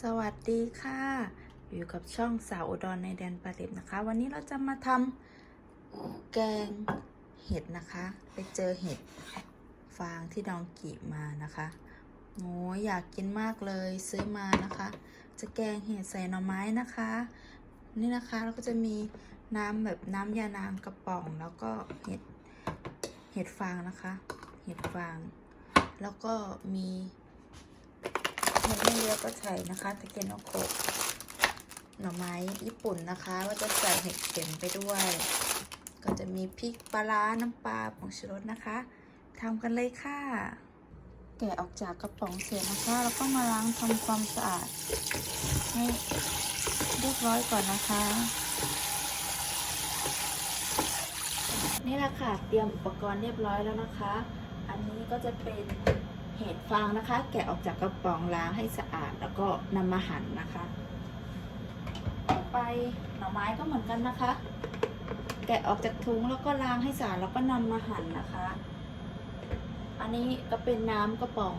สวัสดีค่ะ อยู่กับช่องสาวอุดรในแดนปลาเล็บนะคะ วันนี้เราจะมาทำแกงเห็ดนะคะ ไปเจอเห็ดฟางที่ดองกีมานะคะโอ้ยอยากกินมากเลยซื้อมานะคะ จะแกงเห็ดใส่หน่อไม้นะคะ นี่นะคะแล้วก็จะมีน้ำแบบน้ำยานางกระป๋อง แล้วก็เห็ดเห็ดฟางนะคะ เห็ดฟาง แล้วก็มี ไม่เยอะก็ใส่นะคะตะเกียนโอโคหน่อไม้ญี่ปุ่นนะคะว่าจะใส่เห็ดเข็มไปด้วย ก็จะมีพริกปลาร้าน้ำปลาผงชูรสนะคะทำกันเลยค่ะ แกะออกจากกระป๋องเสร็จนะคะ แล้วก็มาล้างทำความสะอาดให้เรียบร้อยก่อนนะคะ นี่แหละค่ะ เตรียมอุปกรณ์เรียบร้อยแล้วนะคะ อันนี้ก็จะเป็น เห็ดฟางนะคะ แกะออกจากกระป๋องล้างให้สะอาด แล้วก็นำมาหั่นนะคะ ต่อไปหน่อไม้ก็เหมือนกันนะคะ แกะออกจากถุงแล้วก็ล้างให้สะอาดแล้วก็นำมาหั่นนะคะ อันนี้ก็เป็นน้ำกระป๋อง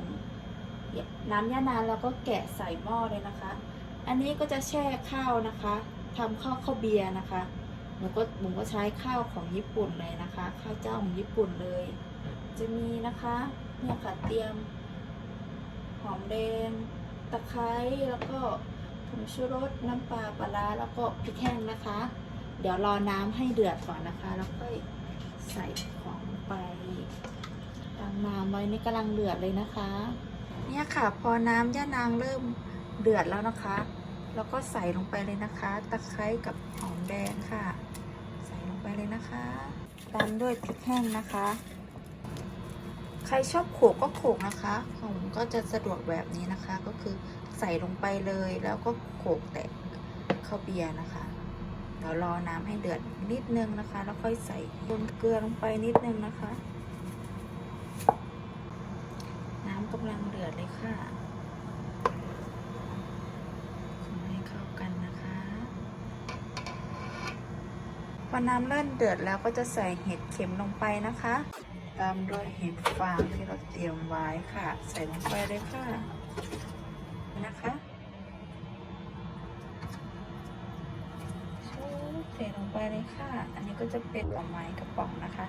น้ำย่านานแล้วก็แกะใส่หม้อเลยนะคะ อันนี้ก็จะแช่ข้าวนะคะทำข้าวข้าวเบียร์นะคะหนูก็หนูก็ใช้ข้าวของญี่ปุ่นเลยนะคะ ข้าวเจ้าของญี่ปุ่นเลย จะมีนะคะ เนี่ยค่ะเตรียม หอมแดง ตะไคร้แล้วก็ผงชูรสน้ำปลาปลาร้าแล้วก็พริกแห้งนะคะ เดี๋ยวรอน้ำให้เดือดก่อนนะคะ แล้วก็ใส่ของลงไปตั้งน้ำไว้นี่กำลังเดือดเลยนะคะ เนี่ยค่ะพอน้ำย่านางเริ่มเดือดแล้วนะคะ แล้วก็ใส่ลงไปเลยนะคะ ตะไคร้กับหอมแดงค่ะ ใส่ลงไปเลยนะคะ ตามด้วยพริกแห้งนะคะ ใครชอบโขกก็โขกนะคะ ผมก็จะสะดวกแบบนี้นะคะ ก็คือใส่ลงไปเลยแล้วก็โขกแตะข้าวเบียร์นะคะเดี๋ยวรอน้ำให้เดือดนิดนึงนะคะ แล้วค่อยใส่นเกลือลงไปนิดนึงนะคะ น้ำกำลังเดือดเลยค่ะให้เข้ากันนะคะพอน้ำเริ่มเดือดแล้วก็จะใส่เห็ดเข็มลงไปนะคะ ตามด้วยเห็ดฟางที่เราเตรียมไว้ค่ะ ใส่ลงไปเลยค่ะ นะคะชูเทลงไปเลยค่ะ อันนี้ก็จะเป็นหน่อไม้กระป๋องนะคะ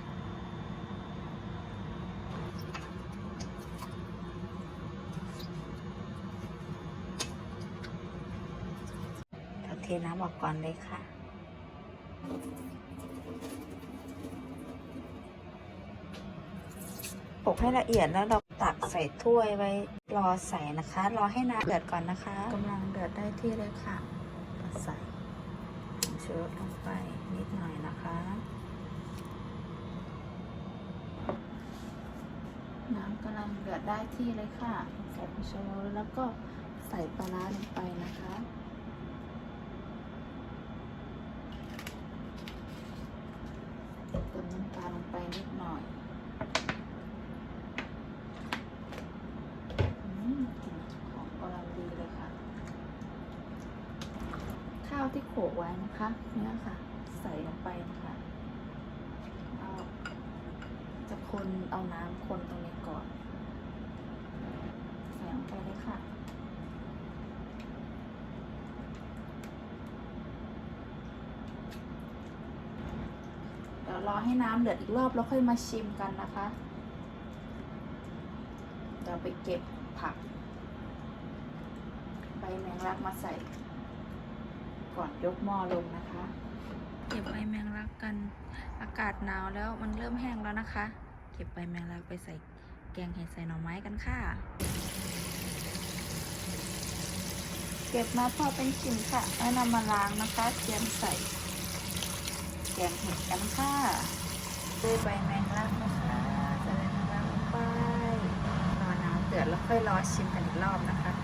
เราเทน้ำออกก่อนเลยค่ะ โขล กให้ละเอียดแล้วเราตักใส่ถ้วยไว้รอใส่นะคะ รอให้น้ำเดือดก่อนนะคะกำลังเดือดได้ที่เลยค่ะใส่ชูรสลงไปนิดหน่อยนะคะ น้ำกำลังเดือดได้ที่เลยค่ะใส่ผงชูรสแล้วก็ใส่ปลาร้าลงไปนะคะเติมน้ำตาลลงไปนิดหน่อย อืมกลิ่นหอมกำลังดีเลยค่ะ ข้าว ที่โขลกไว้นะคะเนี่ยค่ะ ใส่ลงไปนะคะเอาจะคนเอาน้ำคนตรงนี้ก่อน ใส่ลงไปเลยค่ะเดี๋ยวรอให้น้ำเดือดอีกรอบแล้วค่อยมาชิมกันนะคะ เดี๋ยวไปเก็บผัก ใบแมงลักมาใส่ ก่อนยกหม้อลงนะคะ เก็บใบแมงลักกัน อากาศหนาวแล้วมันเริ่มแห้งแล้วนะคะ เก็บใบแมงลักไปใส่แกงเห็ดใส่หน่อไม้กันค่ะ เก็บมาพอเป็นชิ้นค่ะแล้วนำมาล้างนะคะเตรียมใส่แกงเห็ดกันค่ะด้วยใบแมงลักนะคะใส่ใบแมงลักลงไปรอน้ำเดือดแล้วค่อยรอชิมกันอีกรอบนะคะเนี่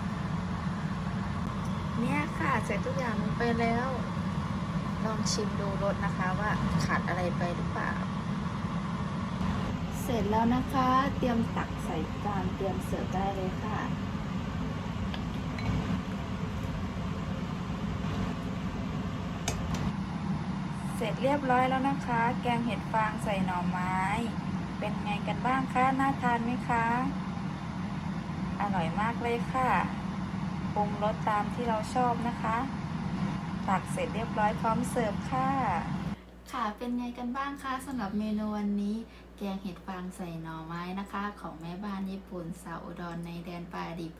ยค่ะ ใส่ทุกอย่างลงไปแล้ว ลองชิมดูรสนะคะว่าขาดอะไรไปหรือเปล่า เสร็จแล้วนะคะ เตรียมตักใส่จานเตรียมเสิร์ฟได้เลยค่ะเสร็จเรียบร้อยแล้วนะคะ แกงเห็ดฟางใส่หน่อไม้ เป็นไงกันบ้างคะ น่าทานไหมคะ อร่อยมากเลยค่ะ ปรุงรสตามที่เราชอบนะคะ ตักเสร็จเรียบร้อยพร้อมเสิร์ฟค่ะ ค่ะเป็นไงกันบ้างคะสำหรับเมนูวันนี้ แกงเห็ดฟางใส่หน่อไม้นะคะ ของแม่บ้านญี่ปุ่นสาวอุดรในแดนปลาดิบ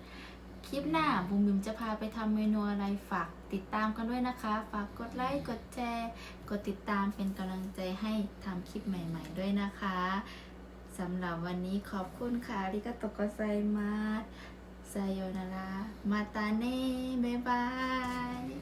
คลิปหน้าบุมบิมจะพาไปทำเมนูอะไรฝากติดตามกันด้วยนะคะ ฝากกดไลค์กดแชร์กดติดตามเป็นกำลังใจให้ทำคลิปใหม่ ๆ ด้วยนะคะสำหรับวันนี้ขอบคุณค่ะริกาโตโกไซมาส ไซโยนารามาตาเน่บ๊ายบาย